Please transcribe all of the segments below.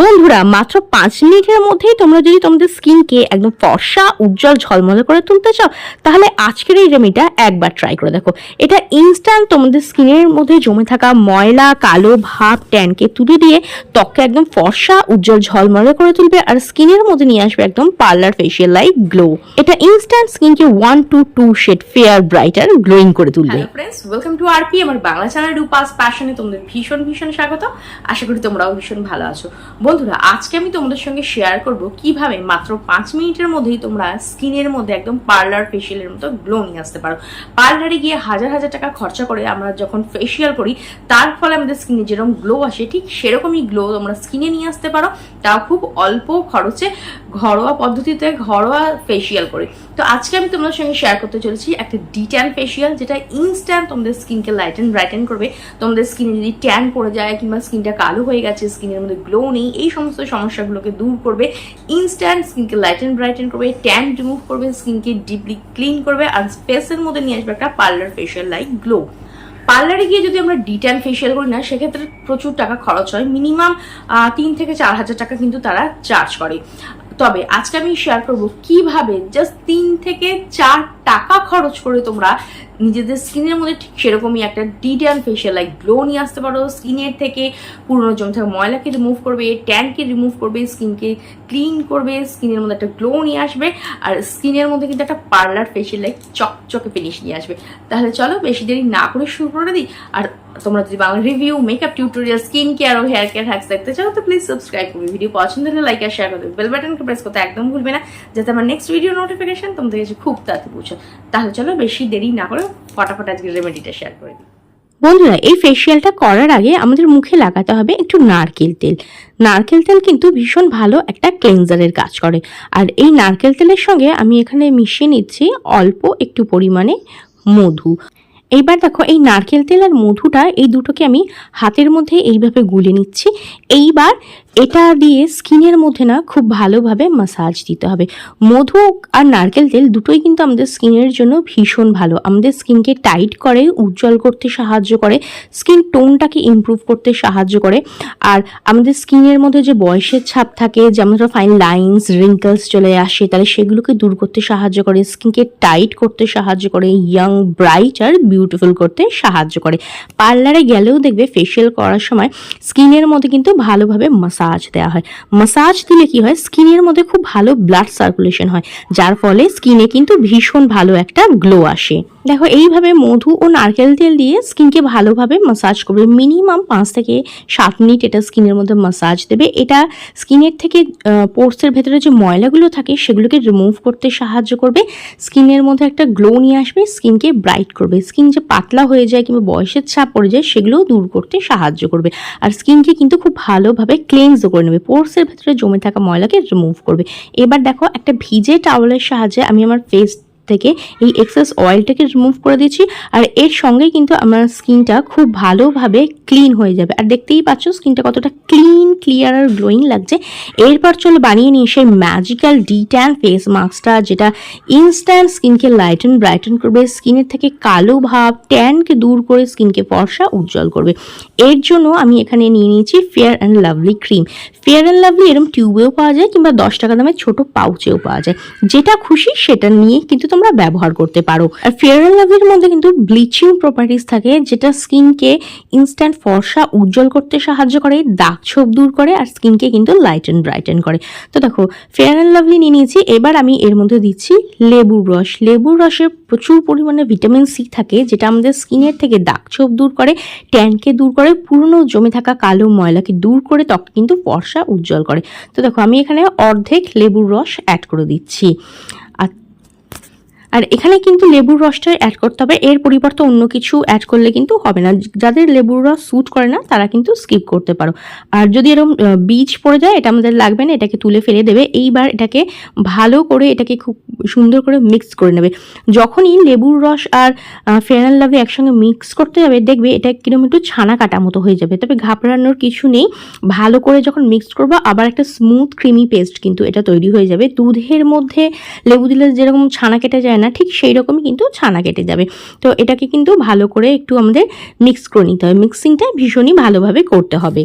বন্ধুরা, মাত্র পাঁচ মিনিটের মধ্যেই তোমরা যদি তোমাদের স্কিনকে একদম ফর্সা, উজ্জ্বল, ঝলমলে করে তুলতে চাও, তাহলে আজকের এই রেমিটা একবার ট্রাই করে দেখো। এটা ইনস্ট্যান্ট তোমাদের স্কিনের মধ্যে জমে থাকা ময়লা, কালো ভাব ট্যানকে তুলে দিয়ে ত্বককে একদম ফর্সা, উজ্জ্বল, ঝলমলে করে তুলবে আর স্কিনের মধ্যে নিয়ে আসবে একদম পার্লার ফেসিয়াল লাইক গ্লো এটা ইনস্ট্যান্ট স্কিনকে one two two shade fair brighter glowing করে তুলবে। ওয়েলকাম টু আরপি আমার বাংলা চ্যানেল রূপাস প্যাশনে তোমাদের ভীষণ ভীষণ স্বাগত। আশা করি তোমরাও ভীষণ ভালো আছো। বন্ধুরা, আজকে আমি তোমাদের সঙ্গে শেয়ার করব কীভাবে মাত্র পাঁচ মিনিটের মধ্যেই তোমরা স্কিনের মধ্যে একদম পার্লার ফেসিয়ালের মতো গ্লো নিয়ে আসতে পারো। পার্লারে গিয়ে হাজার হাজার টাকা খরচা করে আমরা যখন ফেসিয়াল করি, তার ফলে আমাদের স্কিনে যেরকম গ্লো আসে, ঠিক সেরকমই গ্লো তোমরা স্কিনে নিয়ে আসতে পারো। তাও খুব অল্প খরচে ঘরোয়া পদ্ধতিতে ঘরোয়া ফেসিয়াল করে। তো আজকে আমি তোমাদের সঙ্গে শেয়ার করতে চলেছি একটা ডিট্যান ফেশিয়াল যেটা ইনস্ট্যান্ট তোমাদের স্কিনকে লাইটেন ব্রাইটেন করবে। তোমাদের স্কিনে যদি ট্যান পড়ে যায় কিংবা স্কিনটা কালো হয়ে গেছে স্কিনের মধ্যে গ্লো নেই, এই সমস্ত সমস্যাগুলোকে দূর করবে। ইনস্ট্যান্ট স্কিনকে লাইটেন ব্রাইটেন করবে ট্যান রিমুভ করবে স্কিনকে ডিপলি ক্লিন করবে আর ফেসের মধ্যে নিয়ে আসবে একটা পার্লার ফেশিয়াল লাইক গ্লো পার্লারে গিয়ে যদি আমরা ডিট্যান ফেশিয়াল করি না, সেক্ষেত্রে প্রচুর টাকা খরচ হয়। মিনিমাম তিন থেকে চার হাজার টাকা কিন্তু তারা চার্জ করে। তবে আজকে আমি শেয়ার করব কীভাবে জাস্ট তিন থেকে চার টাকা খরচ করে তোমরা নিজেদের স্কিনের মধ্যে ঠিক সেরকমই একটা ডিটেল ফেশিয়াল লাইক গ্লো নিয়ে আসতে পারো। স্কিনের থেকে পুরনো জমে থাকা ময়লাকে রিমুভ করবে, ট্যানকে রিমুভ করবে, স্কিনকে ক্লিন করবে, স্কিনের মধ্যে একটা গ্লো নিয়ে আসবে আর স্কিনের মধ্যে কিন্তু একটা পার্লার ফেশিয়াল লাইক চকচকে ফিনিশ নিয়ে আসবে। তাহলে চলো বেশি দেরি না করে শুরু করে দিই। আর তোমরা যদি Bangla review makeup tutorial skin care ও হেয়ার কেয়ার হ্যাক্স দেখতে চাও, তো প্লিজ সাবস্ক্রাইব করবে। ভিডিও পছন্দ হলে লাইক আর শেয়ার করবে বেল বাটনকে প্রেস করতে একদম ভুলবে না। যাতে আমার নেক্সট ভিডিও নোটিফিকেশন তোমাদের কাছে খুব তাড়াতাড়ি পৌঁছে। তাহলে চলো বেশি দেরি না করে ফটাফট আজকে রেমেডিটা শেয়ার করে দিই। বন্ধুরা, এই ফেসিয়ালটা করার আগে আমাদের মুখে লাগাতে হবে একটু নারকেল তেল। নারকেল তেল কিন্তু ভীষণ ভালো একটা ক্লেনজারের কাজ করে। আর এই নারকেল তেলের সঙ্গে আমি এখানে মিশিয়ে নিচ্ছি অল্প একটু পরিমাণে মধু। এইবার দেখো, এই নারকেল তেল আর মধুটা এই দুটোকে আমি হাতের মধ্যে এইভাবে গুলে নিচ্ছি। এইবার এটা দিয়ে স্কিনের মধ্যে না খুব ভালোভাবে মাসাজ দিতে হবে। মধু আর নারকেল তেল দুটোই কিন্তু আমাদের স্কিনের জন্য ভীষণ ভালো। আমাদের স্কিনকে টাইট করে, উজ্জ্বল করতে সাহায্য করে, স্কিন টোনটাকে ইমপ্রুভ করতে সাহায্য করে। আর আমাদের স্কিনের মধ্যে যে বয়সের ছাপ থাকে, যেমন ধরো ফাইন লাইন্স রিঙ্কলস চলে আসে, তাহলে সেগুলোকে দূর করতে সাহায্য করে, স্কিনকে টাইট করতে সাহায্য করে ইয়াং ব্রাইট আর বিউটিফুল করতে সাহায্য করে। পার্লারে গেলেও দেখবে ফেশিয়াল করার সময় স্কিনের মধ্যে কিন্তু ভালোভাবে মাসাজ দেওয়া হয়। মাসাজ দিলে কি হয়? স্কিনের মধ্যে খুব ভালো ব্লাড সার্কুলেশন হয়, যার ফলে স্কিনে কিন্তু ভীষণ ভালো একটা গ্লো আসে। দেখো, এইভাবে মধু ও নারকেল তেল দিয়ে স্কিনকে ভালোভাবে মাসাজ করবে। মিনিমাম পাঁচ থেকে সাত মিনিট এটা স্কিনের মধ্যে মাসাজ দেবে। এটা স্কিনের থেকে পোর্সের ভেতরে যে ময়লাগুলো থাকে, সেগুলোকে রিমুভ করতে সাহায্য করবে। স্কিনের মধ্যে একটা গ্লো নিয়ে আসবে, স্কিনকে ব্রাইট করবে। স্কিন যে পাতলা হয়ে যায় কিংবা বয়সের ছাপ পড়ে যায়, সেগুলোও দূর করতে সাহায্য করবে। আর স্কিনকে কিন্তু খুব ভালোভাবে ক্লেন্সও করে নেবে। পোর্সের ভেতরে জমে থাকা ময়লাকে রিমুভ করবে। এবার দেখো একটা ভিজে টাওয়ালের সাহায্যে আমি আমার ফেস থেকে এই এক্সেস অয়েলটাকে রিমুভ করে দিচ্ছি। আর এর সঙ্গে কিন্তু আমার স্কিনটা খুব ভালোভাবে ক্লিন হয়ে যাবে। আর দেখতেই পাচ্ছ স্কিনটা কতটা ক্লিন ক্লিয়ার আর গ্লোয়িং লাগছে। এরপর চলো বানিয়ে নিই সেই ম্যাজিক্যাল ডি ট্যান ফেস মাস্কটা যেটা ইনস্ট্যান্ট স্কিনকে লাইটেন ব্রাইটেন করবে। স্কিনের থেকে কালো ভাব ট্যানকে দূর করে স্কিনকে ফর্সা, উজ্জ্বল করবে। এর জন্য আমি এখানে নিয়ে নিয়েছি Fair and Lovely cream Fair and Lovely এরকম টিউবেও পাওয়া যায় কিংবা দশ টাকা দামের ছোট পাউচেও পাওয়া যায়। যেটা খুশি সেটা নিয়ে কিন্তু তোমরা ব্যবহার করতে পারো। আর ফেয়ার অ্যান্ড লাভলির মধ্যে কিন্তু ব্লিচিং প্রপার্টিস থাকে, যেটা স্কিনকে ইনস্ট্যান্ট ফর্সা, উজ্জ্বল করতে সাহায্য করে দাগ ছোপ দূর করে, আর স্কিনকে কিন্তু লাইটেন ব্রাইটেন করে। তো দেখো ফেয়ার অ্যান্ড লাভলি নিয়ে নিয়েছি, এবার আমি এর মধ্যে দিচ্ছি লেবুর রস। লেবুর রসে প্রচুর পরিমাণে ভিটামিন সি থাকে, যেটা আমাদের স্কিনের থেকে দাগ ছোপ দূর করে ট্যানকে দূর করে, পুরনো জমে থাকা কালো ময়লাকে দূর করে ত্বক কিন্তু ফর্সা, উজ্জ্বল করে। তো দেখো, আমি এখানে অর্ধেক লেবুর রস অ্যাড করে দিচ্ছি। আর এখানে কিন্তু লেবুর রসটা অ্যাড করতে হবে। এর পরিবর্তে অন্য কিছু অ্যাড করলে কিন্তু হবে না। যাদের লেবুর রস স্যুট করে না, তারা কিন্তু স্কিপ করতে পারো। আর যদি এরকম বীজ পড়ে যায়, এটা আমাদের লাগবে না, এটাকে তুলে ফেলে দেবে। এইবার এটাকে ভালো করে এটাকে খুব সুন্দর করে মিক্স করে নেবে। যখনই লেবুর রস আর ফেয়ার অ্যান্ড লাভলি একসঙ্গে মিক্স করতে যাবে, দেখবে এটা কীরকম একটু ছানা কাটা মতো হয়ে যাবে। তবে ঘাবড়ানোর কিছু নেই। ভালো করে যখন মিক্স করব, আবার একটা স্মুথ ক্রিমি পেস্ট কিন্তু এটা তৈরি হয়ে যাবে। দুধের মধ্যে লেবু দিলে যেরকম ছানা কেটে যায় না, ঠিক সেই রকমই কিন্তু ছানা কেটে যাবে। তো এটাকে কিন্তু ভালো করে একটু আমাদের মিক্স করে নিতে হবে। মিক্সিংটা ভীষণই ভালোভাবে করতে হবে।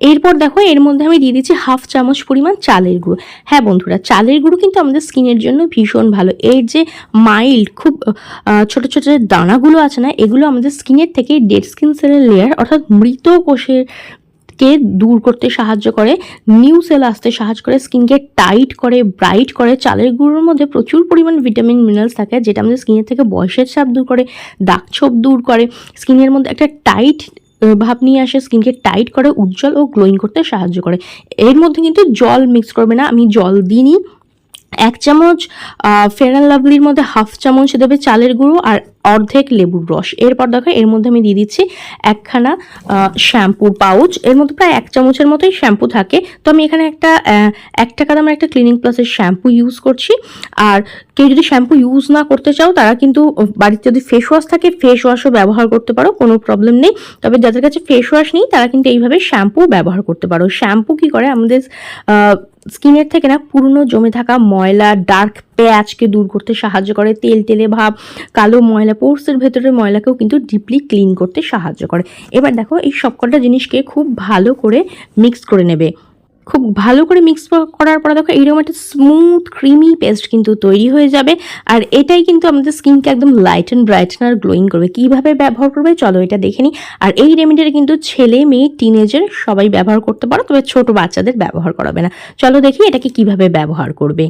এরপর দেখো, এর মধ্যে আমি দিয়ে দিচ্ছি হাফ চামচ পরিমাণ চালের গুঁড়ো। হ্যাঁ বন্ধুরা, চালের গুঁড়ো কিন্তু আমাদের স্কিনের জন্য ভীষণ ভালো। এর যে মাইল্ড খুব ছোট ছোট যে দানাগুলো আছে না, এগুলো আমাদের স্কিনের থেকে ডেড স্কিন সেলের লেয়ার অর্থাৎ মৃত কোষের কে দূর করতে সাহায্য করে নিউ সেল আসতে সাহায্য করে স্কিনকে টাইট করে ব্রাইট করে, চালের গুঁড়োর মধ্যে প্রচুর পরিমাণ ভিটামিন মিনারেলস থাকে, যেটা আমাদের স্কিনের থেকে বয়সের চাপ দূর করে, দাগ ছোপ দূর করে। স্কিনের মধ্যে একটা টাইট ভাব নিয়ে আসে স্কিনকে টাইট করে, উজ্জ্বল ও গ্লোয়িং করতে সাহায্য করে। এর মধ্যে কিন্তু জল মিক্স করবে না, আমি জল দিইনি। এক চামচ ফেরান লাভলির মধ্যে হাফ চামচ দেবে চালের গুঁড়ো, আর অর্ধেক লেবুর রস। এরপর দেখো, এর মধ্যে আমি দিয়ে দিচ্ছি একখানা শ্যাম্পুর পাউচ। এর মধ্যে প্রায় এক চামচের মতোই শ্যাম্পু থাকে। তো আমি এখানে একটা এক টাকা দামের একটা ক্লিনিক প্লাসের শ্যাম্পু ইউজ করছি। আর কেউ যদি শ্যাম্পু ইউজ না করতে চাও, তারা কিন্তু বাড়িতে যদি ফেস ওয়াশ থাকে ফেস ওয়াশও ব্যবহার করতে পারো, কোনো প্রবলেম নেই। তবে যাদের কাছে ফেস ওয়াশ নেই, তারা কিন্তু এইভাবে শ্যাম্পু ব্যবহার করতে পারো। শ্যাম্পু কি করে? আমাদের স্কিনের থেকে না, পুরনো জমে থাকা ময়লা ডার্ক প্যাচকে দূর করতে সাহায্য করে। তেল, তেলে ভাব, কালো ময়লা পোর্সের ভেতরের ময়লাকেও কিন্তু ডিপলি ক্লিন করতে সাহায্য করে। এবার দেখো এই সবকটা জিনিসকে খুব ভালো করে মিক্স করে নেবে। খুব ভালো করে মিক্স করার পরে দেখো এইরকম একটা স্মুথ ক্রিমি পেস্ট কিন্তু তৈরি হয়ে যাবে। আর এটাই কিন্তু আমাদের স্কিনকে একদম লাইট অ্যান্ড ব্রাইটন আর গ্লোয়িং করবে। কীভাবে ব্যবহার করবে চলো এটা দেখে নিই। আর এই রেমেডিটা কিন্তু ছেলে, মেয়ে টিনেজার সবাই ব্যবহার করতে পারো, তবে ছোট বাচ্চাদের ব্যবহার করাবে না। চলো দেখি এটাকে কীভাবে ব্যবহার করবে।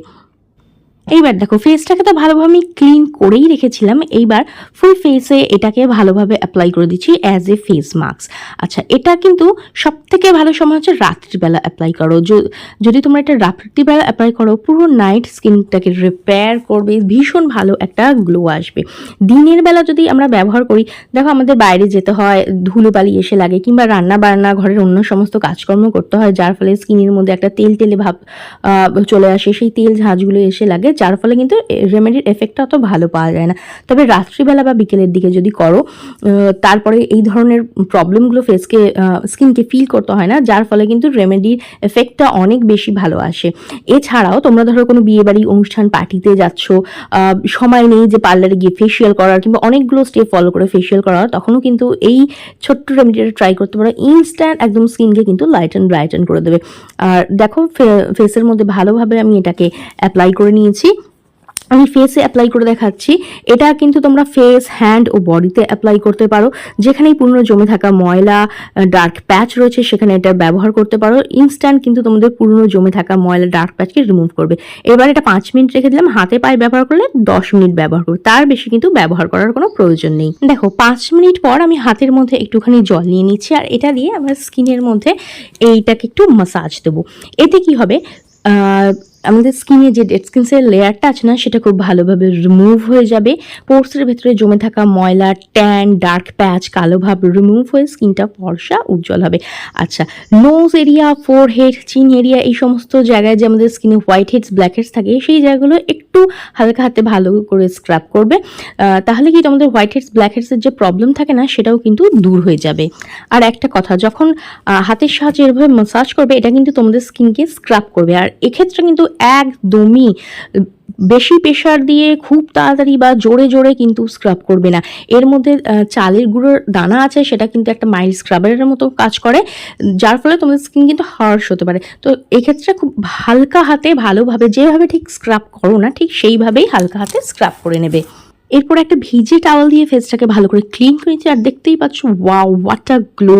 এইবার দেখো ফেসটাকে তো ভালোভাবে আমি ক্লিন করেই রেখেছিলাম। এইবার ফুল ফেসে এটাকে ভালোভাবে অ্যাপ্লাই করে দিচ্ছি অ্যাজ এ ফেস মাস্ক আচ্ছা এটা কিন্তু সব থেকে ভালো সময় হচ্ছে রাত্রিবেলা অ্যাপ্লাই করো। যদি তোমরা এটা রাত্রিবেলা অ্যাপ্লাই করো, পুরো নাইট স্কিনটাকে রিপেয়ার করবে, ভীষণ ভালো একটা গ্লো আসবে। দিনের বেলা যদি আমরা ব্যবহার করি, দেখো আমাদের বাইরে যেতে হয়, ধুলোবালি এসে লাগে, কিংবা রান্না বান্না ঘরের অন্য সমস্ত কাজকর্ম করতে হয়, যার ফলে স্কিনের মধ্যে একটা তেল তেলে ভাব চলে আসে, সেই তেল ঝাঁঝগুলো এসে লাগে যার ফলে কিন্তু রেমেডির এফেক্টটা অত ভালো পাওয়া যায় না। তবে রাত্রিবেলা বা বিকেলের দিকে যদি করো তারপরে এই ধরনের প্রবলেমগুলো ফেসকে স্কিনকে ফিল করতে হয় না, যার ফলে কিন্তু রেমেডির এফেক্টটা অনেক বেশি ভালো আসে। এছাড়াও তোমরা ধরো কোনো বিয়ে বাড়ি অনুষ্ঠান পার্টিতে যাচ্ছ সময় নেই যে পার্লারে গিয়ে ফেসিয়াল করার কিংবা অনেকগুলো স্টেপ ফলো করে ফেসিয়াল করার, তখনও কিন্তু এই ছোট্ট রেমেডিটা ট্রাই করতে পারো। ইনস্ট্যান্ট একদম স্কিনকে কিন্তু লাইট অ্যান্ড ব্রাইটেন করে দেবে। আর দেখো ফেসের মধ্যে ভালোভাবে আমি এটাকে অ্যাপ্লাই করে নিয়েছি। আমি ফেসে অ্যাপ্লাই করে দেখাচ্ছি। এটা কিন্তু তোমরা ফেস হ্যান্ড ও বডিতে অ্যাপ্লাই করতে পারো। যেখানেই পূর্ণ জমে থাকা ময়লা ডার্ক প্যাচ রয়েছে, সেখানে এটা ব্যবহার করতে পারো। ইনস্ট্যান্ট কিন্তু তোমাদের পুরনো জমে থাকা ময়লা ডার্ক প্যাচকে রিমুভ করবে। এবার এটা পাঁচ মিনিট রেখে দিলাম। হাতে পায়ে ব্যবহার করলে দশ মিনিট ব্যবহার করবে। তার বেশি কিন্তু ব্যবহার করার কোনো প্রয়োজন নেই। দেখো, পাঁচ মিনিট পর আমি হাতের মধ্যে একটুখানি জল নিয়ে নিচ্ছি, আর এটা দিয়ে আমার স্কিনের মধ্যে এইটাকে একটু মাসাজ দেবো। এতে কি হবে? আমাদের স্কিনে যে ডেড স্কিনসের লেয়ারটা আছে না, সেটা খুব ভালোভাবে রিমুভ হয়ে যাবে। পোর্সের ভেতরে জমে থাকা ময়লা ট্যান ডার্ক প্যাচ কালো ভাব রিমুভ হয়ে স্কিনটা ফর্সা, উজ্জ্বল হবে। আচ্ছা nose area forehead chin area এই সমস্ত জায়গায় যে আমাদের স্কিনে হোয়াইট হেডস ব্ল্যাক হেডস থাকে, সেই জায়গাগুলো একটু হালকা হাতে ভালো করে স্ক্রাব করবে। তাহলে কি আমাদের হোয়াইট হেডস ব্ল্যাক হেডসের যে প্রবলেম থাকে না, সেটাও কিন্তু দূর হয়ে যাবে। আর একটা কথা, যখন হাতের সাহায্যে এভাবে মাসাজ করবে, এটা কিন্তু তোমাদের স্কিনকে স্ক্রাব করবে। আর এক্ষেত্রে কিন্তু একদমই বেশি প্রেশার দিয়ে খুব তাড়াতাড়ি বা জোরে জোরে কিন্তু স্ক্রাব করবে না। এর মধ্যে চালের গুঁড়োর দানা আছে, সেটা কিন্তু একটা মাইল্ড স্ক্রাবারের মতো কাজ করে, যার ফলে তোমাদের স্কিন কিন্তু হার্শ হতে পারে। তো এক্ষেত্রে খুব হালকা হাতে ভালোভাবে, যেভাবে ঠিক স্ক্রাব করো না, ঠিক সেইভাবেই হালকা হাতে স্ক্রাব করে নেবে। এরপর একটা ভিজে টাওয়াল দিয়ে ফেসটাকে ভালো করে ক্লিন করে নিচ্ছি, আর দেখতেই পাচ্ছ ওয়াও ওয়াটার গ্লো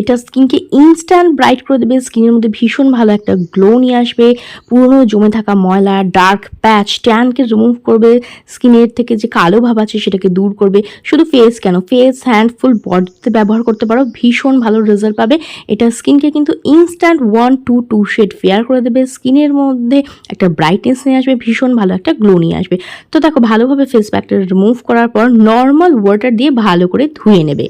এটা স্কিনকে ইনস্ট্যান্ট ব্রাইট করে দেবে স্কিনের মধ্যে ভীষণ ভালো একটা গ্লো নিয়ে আসবে। পুরনো জমে থাকা ময়লা ডার্ক প্যাচ ট্যানকে রিমুভ করবে স্কিনের থেকে যে কালো ভাব আছে সেটাকে দূর করবে। শুধু ফেস কেন? ফেস হ্যান্ড ফুল বডিতে ব্যবহার করতে পারো, ভীষণ ভালো রেজাল্ট পাবে। এটা স্কিনকে কিন্তু instant one two two shade fair করে দেবে স্কিনের মধ্যে একটা ব্রাইটনেস নিয়ে আসবে, ভীষণ ভালো একটা গ্লো নিয়ে আসবে। তো দেখো, ভালোভাবে ফেস প্যাকটা রিমুভ করার পর নর্মাল ওয়াটার দিয়ে ভালো করে ধুয়ে নেবে।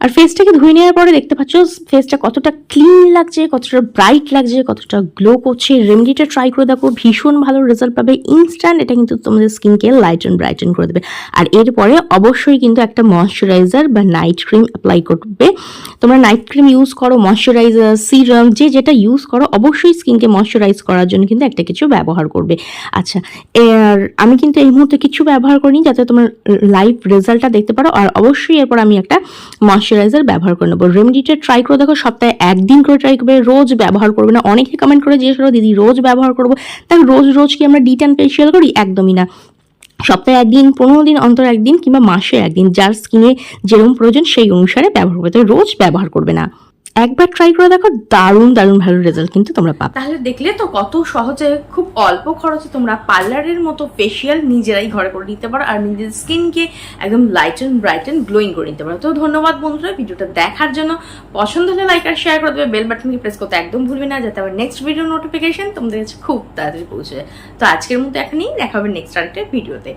আর ফেসটাকে ধুয়ে নেওয়ার পরে দেখতে পাচ্ছ ফেসটা কতটা ক্লিন লাগছে, কতটা ব্রাইট লাগছে, কতটা গ্লো করছে। রেমেডিটা ট্রাই করে দেখো, ভীষণ ভালো রেজাল্ট পাবে। ইনস্ট্যান্ট এটা কিন্তু তোমাদের স্কিনকে লাইট অ্যান্ড ব্রাইটেন করে দেবে। আর এরপরে অবশ্যই কিন্তু একটা ময়শ্চারাইজার বা নাইট ক্রিম অ্যাপ্লাই করবে। তোমরা নাইট ক্রিম ইউজ করো ময়শ্চারাইজার সিরাম যে যেটা ইউজ করো, অবশ্যই স্কিনকে ময়শ্চারাইজ করার জন্য কিন্তু একটা কিছু ব্যবহার করবে। আচ্ছা আর আমি কিন্তু এই মুহূর্তে কিছু ব্যবহার করিনি যাতে তোমার লাইভ রেজাল্টটা দেখতে পারো। আর অবশ্যই এরপর আমি একটা ময়শ্চারাইজার ব্যবহার করে নেব। রেমেডিটা ট্রাই করে। দেখো, সপ্তাহে একদিন করে ট্রাই করবে, রোজ ব্যবহার করবে না। অনেকে কমেন্ট করে জিজ্ঞেস করো দিদি, রোজ ব্যবহার করব। দেখো রোজ রোজ কি আমরা ডিটান ফেশিয়াল করি? একদমই না। সপ্তাহে একদিন, পনেরো দিন অন্তর একদিন কিংবা মাসে একদিন, যার স্কিনে যেরকম প্রয়োজন সেই অনুসারে ব্যবহার করবে তবে রোজ ব্যবহার করবে না। একবার ট্রাই করে দেখো, দারুণ দারুণ ভালো রেজাল্ট কিন্তু তোমরা পাবে। তাহলে দেখলে তো কত সহজে, খুব অল্প খরচে তোমরা পার্লারের মতো ফেসিয়াল নিজেরাই ঘরে করে নিতে পারো আর নিজের স্কিনকে একদম light and bright and glowing করে নিতে পারো। তো ধন্যবাদ বন্ধুরা ভিডিওটা দেখার জন্য। পছন্দ হলে লাইক আর শেয়ার করে দেবে বেল বাটনকে প্রেস করতে একদম ভুলবে না, যাতে আমার নেক্সট ভিডিও নোটিফিকেশন তোমাদের কাছে খুব তাড়াতাড়ি পৌঁছে যায়। তো আজকের মতো এখনই, দেখা হবে নেক্সট আরেকটা ভিডিওতে